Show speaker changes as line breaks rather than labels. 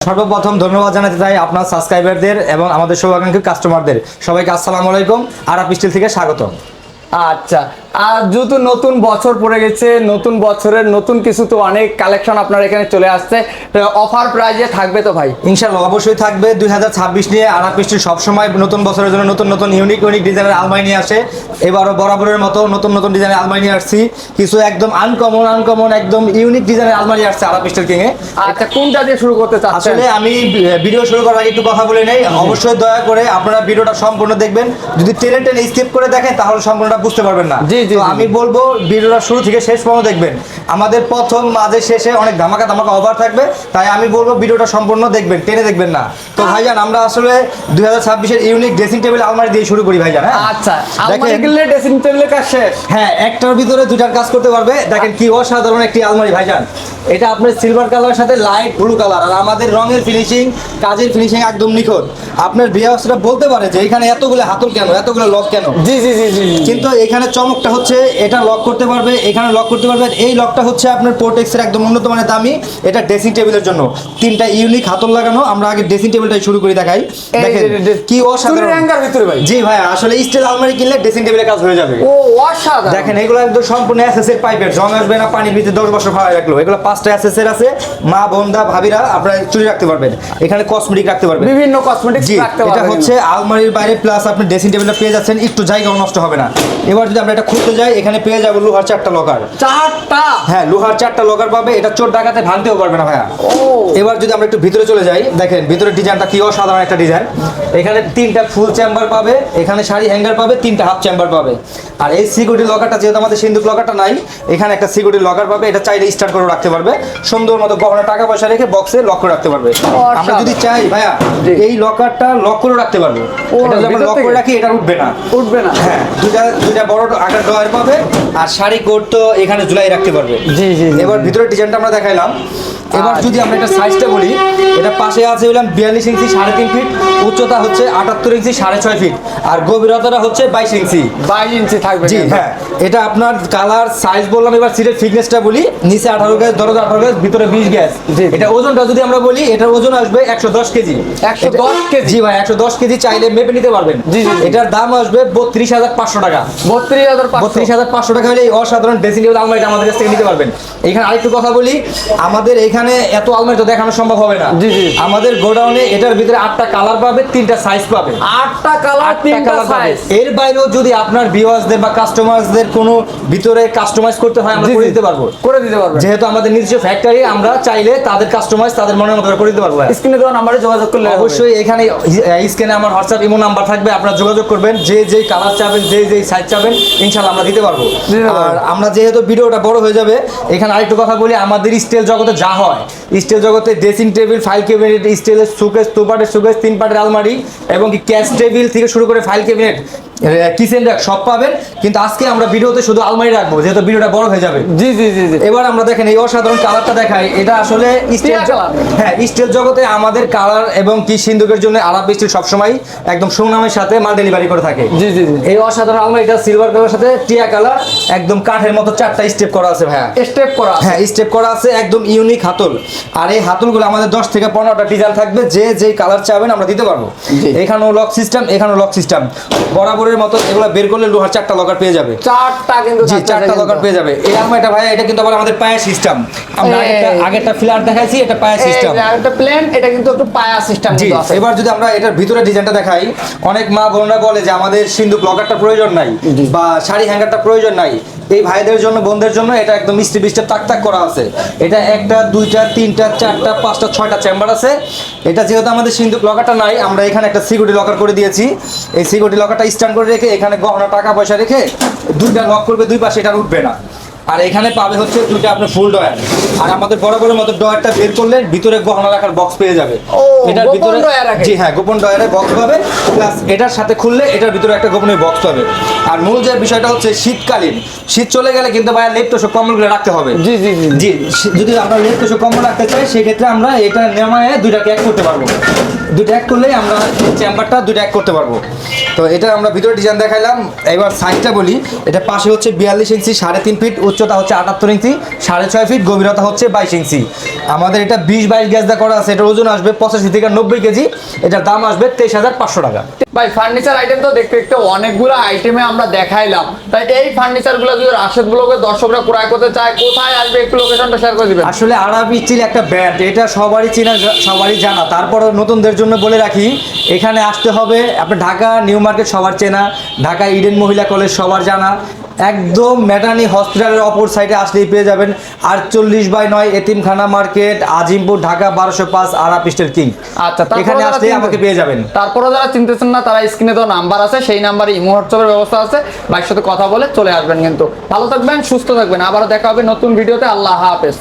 সর্বপ্রথম ধন্যবাদ জানাতে চাই আপনার সাবস্ক্রাইবারদের এবং আমাদের শুভাকাঙ্ক্ষী কাস্টমারদের সবাইকে আসসালামু আলাইকুম আরাপ স্টিল থেকে স্বাগত
আচ্ছা আর যেহেতু নতুন বছর পড়ে গেছে নতুন বছরের নতুন কিছু তো অনেক কালেকশন আপনার এখানে চলে আসছে অফার প্রাইজে থাকবে তো ভাই?
ইনশাল্লাহ অবশ্যই থাকবে। দুই হাজার ছাব্বিশ নিয়ে আরাপ স্টিল সবসময় নতুন বছরের জন্য নতুন নতুন ইউনিক ইউনিক ডিজাইনের আলমারি নিয়ে আসে। এবারও বরাবরের মতো নতুন নতুন ডিজাইনের আলমারি নিয়ে আসছি। কিছু একদম আনকমন আনকমন একদম ইউনিক ডিজাইনের আলমারি আসছে আরাপ স্টিল কিংয়ে।
আচ্ছা কোনটা দিয়ে শুরু করতে চাচ্ছেন?
আসলে আমি ভিডিও শুরু করার আগে একটু কথা বলে নেই। অবশ্যই দয়া করে আপনারা ভিডিওটা সম্পূর্ণ দেখবেন। যদি টেনে টেনে স্কিপ করে দেখেন তাহলে সম্পূর্ণটা বুঝতে পারবেন না।
জি, জি,
আমি বলব ভিডিওটা শুরু থেকে শেষ পর্যন্ত দেখবেন। আমাদের প্রথম মাঝে শেষে অনেক ধামাকা ধামাকা অফার থাকবে। তাই আমি বলব ভিডিওটা সম্পূর্ণ দেখবেন টেনে দেখবেন না। তো ভাইজান আমরা আসলে দুই হাজার ছাব্বিশের ইউনিক ড্রেসিং টেবিল আলমারি দিয়ে শুরু করি ভাইজান হ্যাঁ?
আচ্ছা
দেখেন
কিনলে ড্রেসিং টেবিলের কাজ শেষ।
হ্যাঁ একটার ভিতরে দুটার কাজ করতে পারবে। দেখেন কি অসাধারণ একটি আলমারি ভাইজান। এটা আপনার সিলভার কালারের সাথে লাইট ব্লু কালার আর আমাদের রঙের ফিনিশিং কাজের ফিনিশিং একদম নিখুঁত। আপনার বিয়াসটা বলতে পারে যে এখানে এতগুলো হাতল কেন? এতগুলো লক কেন?
জি জি জি জি।
কিন্তু এখানে চমকটা হচ্ছে এটা লক করতে পারবে এখানে লক করতে পারবে। এই লকটা হচ্ছে আপনার প্রোটেক্সের একদম উন্নত মানের দামি এটা ড্রেসিং টেবিলের জন্য। তিনটা ইউনিক হাতল লাগানো আমরা আগে ড্রেসিং টেবিলটাই শুরু করি দেখাই। দেখেন কি অসাধারণ।
ভিতরে ভাই।
জি ভাই আসলে স্টিল আলমারি কিনলে ড্রেসিং টেবিলের কাজ হয়ে যাবে।
ও অসাধারণ।
দেখেন এগুলো একদম সম্পূর্ণ এসএসের পাইপের জং আসবে না পানির ভিতরে দশ বছর ভাড়া রাখল এগুলো পাঁচটা এসএসের আছে। মা বোনদা ভাবিরা আপনারা চুরি রাখতে পারবেন। এখানে কসমেটিক রাখতে পারবেন।
বিভিন্ন কসমেটিক্স
জি
রাখতে
এটা হচ্ছে আলমারির বাইরে প্লাস আপনি ড্রেসিং টেবিলটা পেয়ে যাচ্ছেন একটু জায়গাও নষ্ট হবে না। এবার যদি আমরা এটা খুলতে যাই এখানে পেয়ে যাব লোহার চারটা লকার
চারটা?
হ্যাঁ লোহার চারটা লকার পাবে। এটা চোর ডাকাতে ভাঙতেও পারবে না ভাইয়া।
ও।
এবার যদি আমরা একটু ভিতরে চলে যাই দেখেন ভিতরে ডিজাইনটা কি অসাধারণ একটা ডিজাইন এখানে তিনটা ফুল চেম্বার পাবে এখানে শাড়ি হ্যাঙ্গার পাবে তিনটা হাফ চেম্বার পাবে। আর এই সিকিউরিটি লকারটা যেহেতু আমাদের সিন্ধুক লকারটা নাই এখানে একটা সিকিউরিটি লকার পাবে এটা চাইলে স্টার্ট করে রাখতে পারবে। সুন্দর মতো গহনা টাকা পয়সা রেখে বক্সে লক করে রাখতে পারবে। আমরা যদি চাই ভাইয়া এই লকারটা লক করে রাখতে পারব। এটা যদি আমরা লক করে রাখি এটা উঠবে না।
উঠবে না।
হ্যাঁ দুইটা দুইটা বড় আকার ডয়ার পাবে আর শাড়ি কোট তো এখানে ঝুলাই রাখতে পারবে।
জি, জি,
এবার
জি।
ভিতরের ডিজাইনটা আমরা দেখাইলাম। এবার যদি আমরা এটা সাইজটা বলি এটা পাশে আছে বললাম বিয়াল্লিশ ইঞ্চি সাড়ে তিন ফিট উচ্চতা হচ্ছে আটাত্তর ইঞ্চি সাড়ে ছয় ফিট আর গভীরতাটা হচ্ছে বাইশ ইঞ্চি।
বাইশ ইঞ্চি থাকবে
জি হ্যাঁ। এটা আপনার কালার সাইজ বললাম এবার সিটের ফিটনেসটা বলি। নিচে আঠারো গ্যাস দরজা আঠারো গ্যাস ভিতরে বিশ গ্যাস। এটা ওজনটা যদি আমরা বলি এটার ওজন আসবে একশো দশ কেজি।
110 কেজি?
জি ভাই একশো দশ কেজি চাইলে মেপে নিতে পারবেন।
জি।
এটার দাম আসবে বত্রিশ হাজার পাঁচশো টাকা।
বত্রিশ হাজার পাঁচশো।
বত্রিশ হাজার পাঁচশো টাকা হলে এই অসাধারণ ড্রেসিং টেবিল আলমারিটা আমাদের কাছ থেকে নিতে পারবেন। এখানে আরেকটু কথা বলি আমাদের এখানে এত আলমারি তো দেখানো সম্ভব হবে না।
জি, জি।
আমাদের গোডাউনে এটার ভিতরে আটটা কালার পাবে তিনটা সাইজ পাবে।
আটটা কালার তিনটা সাইজ
এর বাইরেও যদি আপনার ভিউয়ার্সদের বা কাস্টমারদের কোনো ভিতরে কাস্টমাইজ করতে হয় আমরা করে দিতে পারব।
করে দিতে পারব
যেহেতু আমাদের নিজস্ব ফ্যাক্টরি আমরা চাইলে তাদের কাস্টমাইজ তাদের মনের মতো করে দিতে পারব
স্ক্রিনে দেওয়া নাম্বারে যোগাযোগ করলে
অবশ্যই এখানে স্ক্রিনে আমার হোয়াটসঅ্যাপ ইমো নাম্বার থাকবে আপনারা যোগাযোগ করবেন যে যেই কালার চাবেন যে যেই সাইজ চাবেন ইনশাল্লাহ আমরা দিতে পারব। আর আমরা যেহেতু ভিডিওটা বড় হয়ে যাবে এখানে আরেকটু কথা বলি আমাদের স্টেল জগতে যা হয় স্টেল জগতে ড্রেসিং টেবিল ফাইল ক্যাবিনেট স্টিলের সুকেস দু পাটের সুকেস তিন পাটের আলমারি এবং কি ক্যাশ টেবিল থেকে শুরু করে ফাইল ক্যাবিনেট কিচেন র্যাক সব পাবেন কিন্তু আজকে আমরা ভিডিওতে শুধু আলমারি রাখব যেহেতু ভিডিওটা বড় হয়ে যাবে।
জি জি জি
এবার আমরা দেখেন এই অসাধারণ কালারটা দেখাই এটা আসলে স্টিল হ্যাঁ স্টিল জগতে আমাদের কালার এবং কি সিন্ধুকের জন্য আলাপ স্টিল সবসময় একদম সুনামের সাথে মাল ডেলিভারি করে থাকে।
জি জি
এই অসাধারণ আলমারিটা সিলভার কালার সাথে টিয়া কালার একদম কাঠের মতো চারটা স্টেপ করা আছে ভাইয়া।
স্টেপ করা
হ্যাঁ স্টেপ করা আছে একদম ইউনিক হাতল। আর এই হাতলগুলো আমাদের দশ থেকে পনেরোটা ডিজাইন থাকবে যে যেই কালার চাবেন আমরা দিতে পারব। এখানেও লক সিস্টেম এখানেও লক সিস্টেম বরাবরের মতো এগুলো বের করলে লোহার চারটা লকার পেয়ে যাবে।
চারটা কিন্তু
জি চারটা লকার পেয়ে যাবে। এরকম এটা ভাই এটা কিন্তু আবার আমাদের পায়ের সিস্টেম আমরা
এই।
আগেরটা আগেরটা ফ্ল্যাট দেখাইছি এটা পায়া সিস্টেম
যে একটা প্লেন এটা কিন্তু একটু পায়া সিস্টেম কিন্তু আছে।
এবার যদি আমরা এটার ভিতরে ডিজাইনটা দেখাই অনেক মা বোনরা বলে যে আমাদের সিন্ধুক লকারটা প্রয়োজন নাই বা শাড়ি হ্যাঙ্গারটা প্রয়োজন নাই। এই ভাইদের জন্য বোনদের জন্য এটা একদম মিষ্টি মিষ্টি তাক তাক করা আছে। এটা একটা দুইটা তিনটা চারটা পাঁচটা ছয়টা চেম্বার আছে। এটা যেহেতু আমাদের সিন্ধুক লকারটা নাই আমরা এখানে একটা সিকিউরিটি লকার করে দিয়েছি। এই সিকিউরিটি লকারটা স্ট্যান্ড করে রেখে এখানে গহনা টাকা পয়সা রেখে দুইটা লক করবে দুই পাশে এটা উঠবে না। আর এখানে পাবে হচ্ছে দুইটা আপনার ফুল ডয়ার। আর আমাদের বরাবরের মতো ডয়ারটা বের করলে ভিতরে গহনা রাখার বক্স পেয়ে যাবে। এটার ভিতরে জি হ্যাঁ গোপন ডয়ারে বক্স পাবে। প্লাস এটার সাথে খুললে এটার ভিতরে একটা গোপনের বক্স পাবে। আর মূল যে বিষয়টা হচ্ছে শীতকালীন। শীত চলে গেলে কিন্তু ভাইয়া লেপ তোষক কম্বলগুলো রাখতে হবে।
জি জি জি
জি। যদি আমরা লেপ তোষক কম্বল রাখতে চাই সেক্ষেত্রে আমরা এটা নেমায় দুইটাকে এক করতে পারব। দুইটা এক করলেই আমরা চেম্বারটা দুইটা এক করতে পারব। তো এটা আমরা ভিতরে ডিজাইন দেখাইলাম। এবার সাইজটা বলি। এটা পাশে হচ্ছে বিয়াল্লিশ ইঞ্চি সাড়ে তিন ফিট উচ্চতা হচ্ছে আটাত্তর ইঞ্চি সাড়ে ছয় ফিট গভীরতা হচ্ছে বাইশ ইঞ্চি। আমাদের এটা বিশ বাইশ গ্যাস দা করা আছে এটার ওজন আসবে পঁচাশি থেকে নব্বই কেজি এটার দাম আসবে তেইশ হাজার পাঁচশো টাকা।
ভাই ফার্নিচার আইটেম তো দেখতে দেখতে অনেকগুলো আইটেমে আমরা দেখাইলাম। তাই এই ফার্নিচারগুলো যদি রাশেদ ব্লগের দর্শকরা ক্রয় করতে চায় কোথায় আসবে একটু লোকেশনটা শেয়ার করে দিবেন।
আসলে আরবি চিল একটা ব্র্যান্ড এটা সবারই চেনা সবারই জানা। তারপরে নতুনদের জন্য বলে রাখি এখানে আসতে হবে আপনার ঢাকা নিউ মার্কেট সবার চেনা ঢাকা ইডেন মহিলা কলেজ সবার জানা। একদম ম্যাটানি হসপিটালের অপর সাইডে আসলেই পেয়ে যাবেন আটচল্লিশ বাই নয় এতিমখানা মার্কেট আজিমপুর ঢাকা বারোশো পাঁচ আরাপ স্টেল কিং।
আচ্ছা
এখানে আসলে আমাকে পেয়ে যাবেন।
তারপরে যারা চিনতেছেন না তারা স্ক্রিনে তো নাম্বার আছে সেই নাম্বারে ইমো হোয়াটসঅ্যাপের ব্যবস্থা আছে। ভাইয়ের সাথে কথা বলে চলে আসবেন কিন্তু। ভালো থাকবেন সুস্থ থাকবেন। আবার দেখা হবে নতুন ভিডিওতে। আল্লাহ হাফেজ।